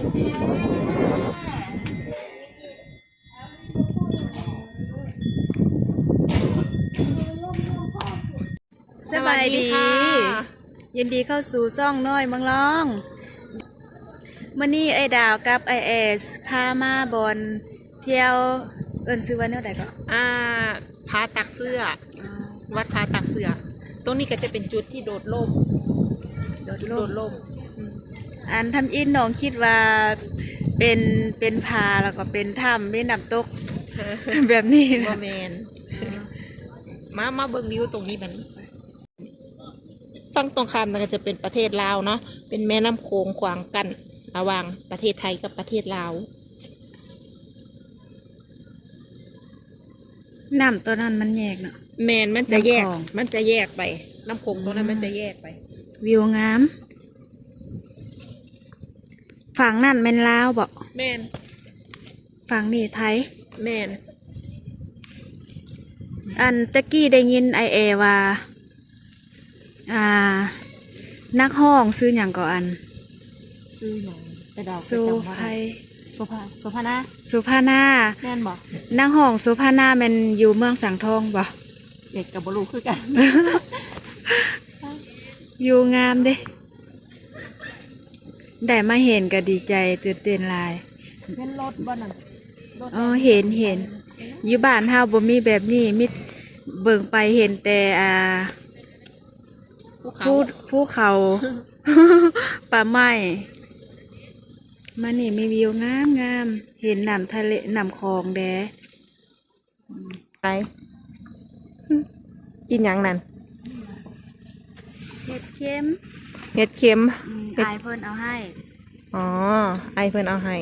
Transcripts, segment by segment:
สบายดีค่ะ ยินดีเข้าสู่ซ่องน้อยเมืองร้องมื่อนี้ไอ้ดาวกับไอเอสพามาบอนเที่ยวเอินซื้อวันเท่าไหร่ก็อ่าพาตักเสื้อวัดพาตักเสื้อ ตรงนี้ก็จะเป็นจุดที่โดดล่ม โดดจุดลโดมดล่ม อันทำอินน้องคิดว่าเป็นเป็นพาแล้วก็เป็นถ้ำเป็นน้ำตก แบบนี้บอนะแมนมามาเบิ่งวิวตรงนี้มันฝั่งตรงข้ามนั่นก็จะเป็นประเทศลาวเนาะเป็นแม่น้ำโขงขวางกันระหว่างประเทศไทยกับประเทศลาวน้ำตัวนั้นมันแยกเนาะแมนมันจะแยกน้ำโขงมันจะแยกไป น้ำโขงตรงนั้นอืมมันจะแยกไป วิวงาม ฝั่งนั่นเป็นลาวบอกแมนฝั่งนี่ไทย แมนอันตะกี้ได้ยินไอเอว่า อ่า นักห้องซื้ออย่างก่ออัน ซื้อหนังไปดอกสุไพโซภาโซภานะสุภานาแม่นบอกนักห้องสุภานาแมันอยู่เมืองสังทองบ่เด็กกับบลูคือกัน อยู่งามเด้ ได้มาเห็นก็ดีใจตื่นเต้นหลายเป็นรถบ้านั่นรถอ๋อเห็นเห็นอยู่บ้านเฮาบ่มีแบบนี้มิเบิ่งไปเห็นแต่อ่าภูเขาภูภูเขา ป่าไม้มานี่มีวิวงามงามเห็นน้ำทะเลน้ำคลองแดไปกินหยังนั่นเห็ดเค็มเห็ดเค็มเห็ ดอายเพิ่นเอาให้อ๋อ ไอเพิ่นเอาให้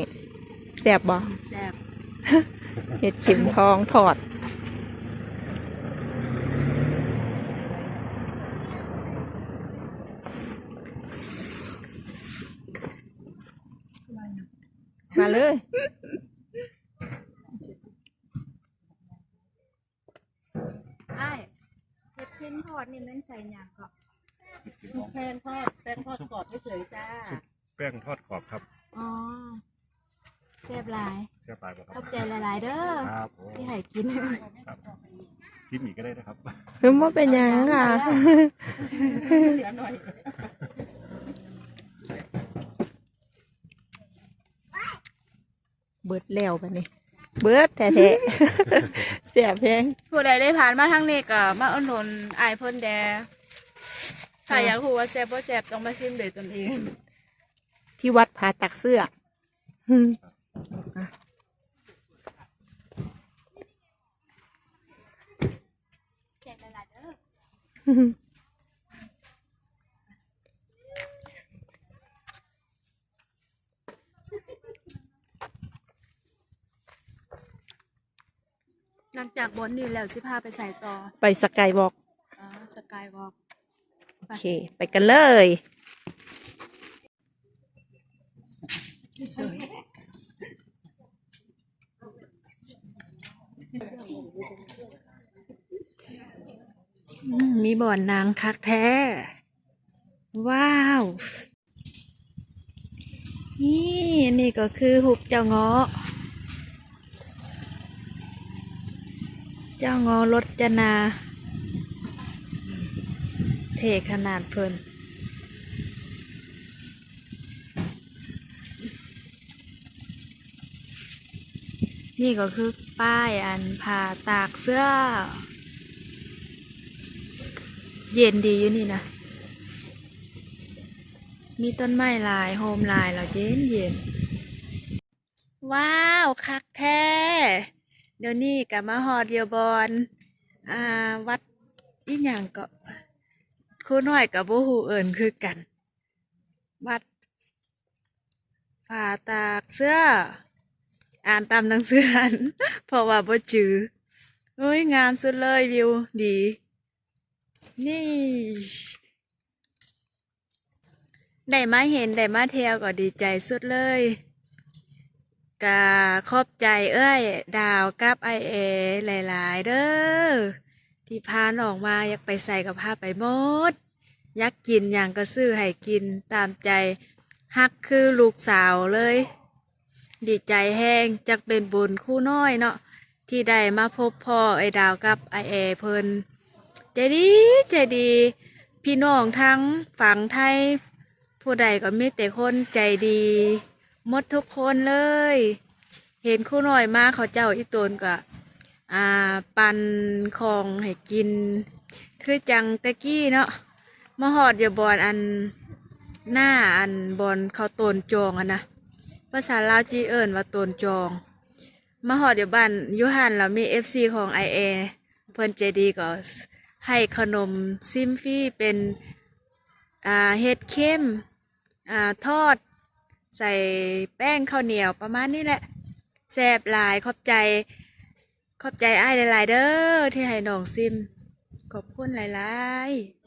แสบบ่แซ่บเห็ดเข็มทองถอด มาเลยอ้ายเห็ดเค็มทอดนี่มันใส่หยังก็ แป้งทอดแป้งทอดกรอบเฉยๆจ้าแป้งทอดกรอบครับอ๋อแซ่บหลายเสียปลายบ่คขรัอบบใจหลาย ๆ เด้อครับโอ้ที่ให้กินครับชิมอีกก็ได้นะครับหรือว่าเป็นหยังค่ะเบิดแล้วบัดนี้ เบิดแท้ๆ เสียแพงผู้ใดได้ผ่านมาทางนี้ก็มาอุดหนุนอายเพิ่นแด ถ้าอยากรู้ว่าแซ่บบ่แซ่บต้องมาชิมด้วยตนเองที่วัดผาตักเสื้ออืมแซ่บหลายๆเด้อหลังจากบนนี่แล้วสิพาไปใส่ต่อไปสกายวอล์กอ๋อสกายวอล์ก โอเค ไปกันเลยมีบ่อนนางคักแท้ ว้าว นี่นี่ก็คือหุบเจ้าเงาะ เจ้าเงอรถจนา เทขนาดเพิ่นนี่ก็คือป้ายอันผ่าตากเสื้อ เย็นดีอยู่นี่นะ มีต้นไม้ลายโฮมลายแล้วเย็นเย็น ว้าว คักแท้ เดี๋ยวนี้กับมาฮอดเดียวบอลอ่า วัดอีหยังก็ ครูน้อยกับโบหูเอิญคือกัน วัดฝ่าตากเสื้อ อ่านตามหนังสืออันเพราะว่าบ่จือโอ้ยงามสุดเลยวิวดี นี่ ได้มาเห็นได้มาเที่ยวก็ดีใจสุดเลยกาขอบใจเอ้ย ดาวกับไอเอหลาย ๆ เด้อ ที่พาน้องมาอยากไปใส่กับพาไปหมด อยากกินอย่างก็ซื้อให้กินตามใจฮักคือลูกสาวเลย ดีใจแห้งจักเป็นบุญคู่น้อยเนาะที่ได้มาพบพ่อไอ้ดาวกับไอแอเพิ่นใจดีใจดี พี่น้องทั้งฝั่งไทย ผู้ใดก็มีแต่คนใจดีหมดทุกคนเลย เห็นคู่น้อยมาเขาเจ้าอีตนก็ อ่าปันของให้กิน คือจังตะกี้เนาะมาหอดอย่าบอนอันหน้าอันบอนเขาตนจองอะนะภาษาลาวจีเอิญว่าตนจอง มาหอดอยู่บ้านยุหันแล้วมีเอฟซีของไอเอเพิ่นใจดีก็ให้ขนมซิมฟี่เป็นอ่าเห็ดเข้มอ่าทอด ใส่แป้งข้าวเหนียวประมาณนี้แหละแซ่บหลายขอบใจ ขอบใจไอ้ายหลาย ๆ เด้อที่ให้น้องซิม ขอบคุณหลายๆ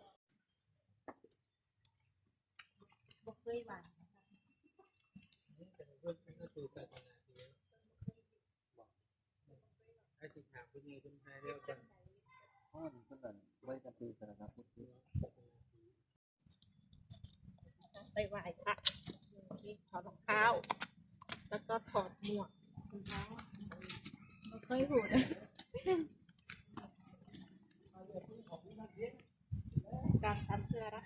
ไปไหว้พระถอดรองเท้า แล้วก็ถอดหมวก ค่อยหูนะการทำเพื่อนะ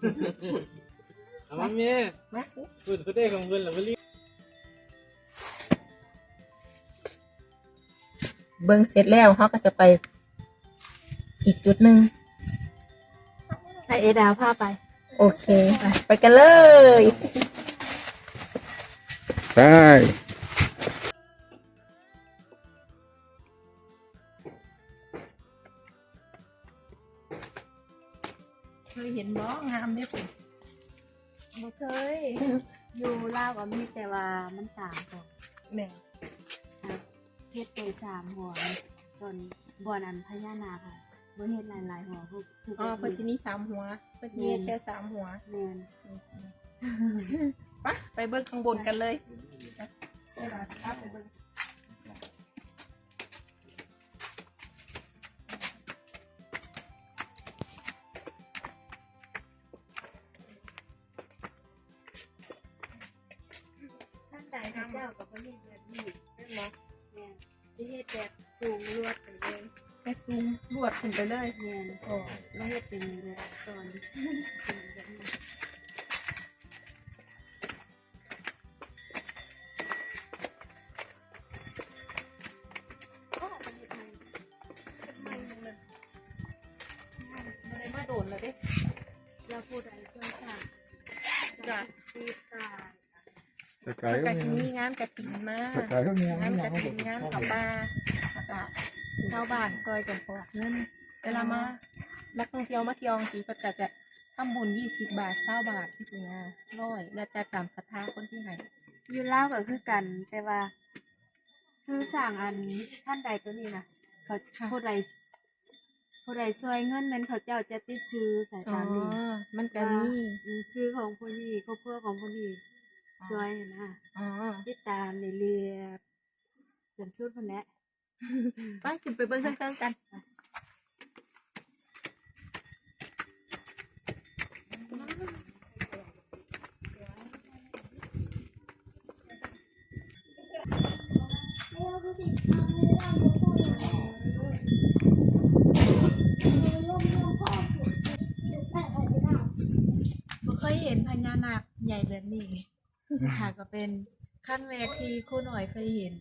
เขาเอามาเมียมาคุณเขาได้ของเงินหรือไม่รีบเบิ้งเสร็จแล้วเขาก็จะไปอีกจุดหนึ่งให้เอดาวพาไป โอเค ไปไปกันเลย ได้ บ่งามเด้อพุ่นบ่เคย อยู่ลาวก็มีแต่ว่ามันต่างกันแม่เฮ็ดไปสามหัวนี่ตอนบ่อนั้นพญานาคค่ะบ่เฮ็ดหลายๆหัวคือคืออ๋อเพิ่นสิมีสามหัวเพิ่นสิเฮ็ดแค่สามหัวแม่นไปไปเบิ่งข้างบนกันเลยไปครับไปเบิ่ง พระเจ้าก็บ่เฮ็ดแบบนี้แม่นบ่แม่นสิเฮ็ดแบบสูงลวดไปเลยแค่ซูมรวดขึ้นไปเลย แม่นโอ้บ่เฮ็ดเป็นแบบตอนเป็นแบบนี้ กายมันก็ก็มีสิมีงานกฐินมาสกายก็มีงานกฐินงานกับป้าแล้วก็ชาวบ้านซอยกันพอกเงินเวลามานักท่องเที่ยวมาเที่ยวสีก็จะจะทำบุญยี่สิบบาทเศร้าบาทที่สิงาร้อยแล้วแต่ตามศรัทธาคนที่ให้อยู่ลาวก็คือกัน แต่ว่า คือสร้างอันท่านใดตัวนี้นะเขาผู้ใดผู้ใดซอยเงินนั้นเขาเจ้าจะไปซื้อสายอ๋อตามนี้มันก็มีอืมซื้อของผู้นี้ครอบครัวของผู้นี้อ๋อ ซอยนะอ๋อติดตามเรื่อยๆจนสุดคนแหละไปขึ้นไปเบิ่งเครื่องๆกันบ่เคยเห็นพญานาคใหญ่แบบนี้ ค่ะก็เป็นขั้นแรกที่ครูหน่อยเคยเห็น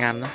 งามเนาะ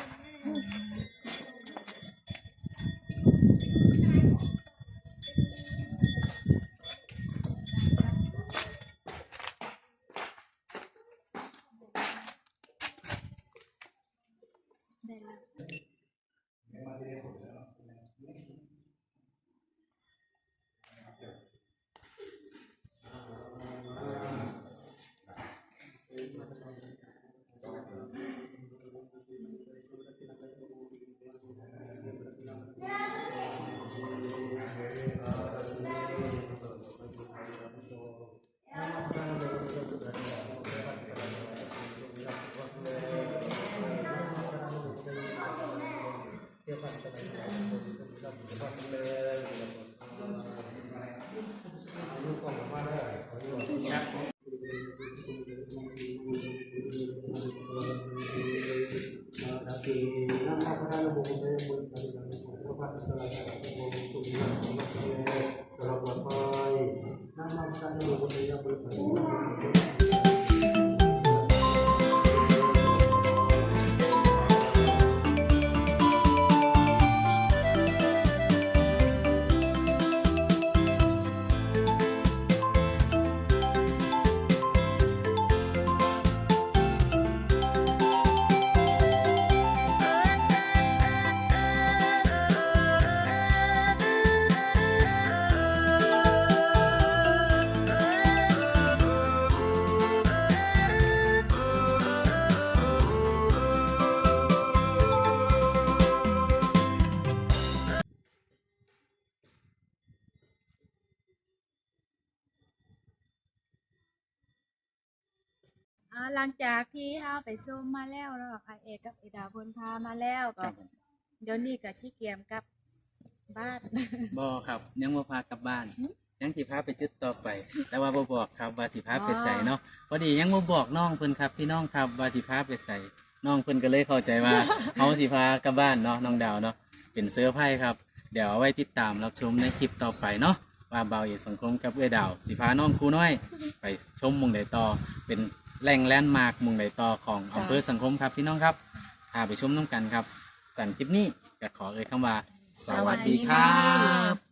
الله หลังจากที่เฮาไปส้มมาแล้วเนาะไอเอกกับไอดาวเพนพามาแล้วก็เดี๋ยวนี้ก็ที่เกียมกลับบ้าน บอครับยังบ่พากลับบ้านยังสิพาไปจุดต่อไป แต่ว่าบ่บอกครับว่าสิพาไปใส่เนาะพอดียังบ่บอกน้องเพิ่นครับพี่น้องครับว่าสิพาไปใส่น้องเพิ่นก็เลยเข้าใจว่าเฮาสิพากลับบ้านเนาะน้องดาวเนาะเป็นเสื้อร์ไพ่ครับ เดี๋ยวเอาไว้ติดตามรับชมในคลิปต่อไปเนาะว่าเบาเอกสังคมกับเอ้อยดาวสิพาน้องครูน้อย ไปชมหมุงใดต่อเป็น แหล่งแลนด์มาร์คหมุงใดต่อของอำเภอสังคมครับพี่น้องครับพาไปชมน้องกันครับสั่นคลิปนี้ก็ขอเอ่ยคำว่า สวัสดีครับ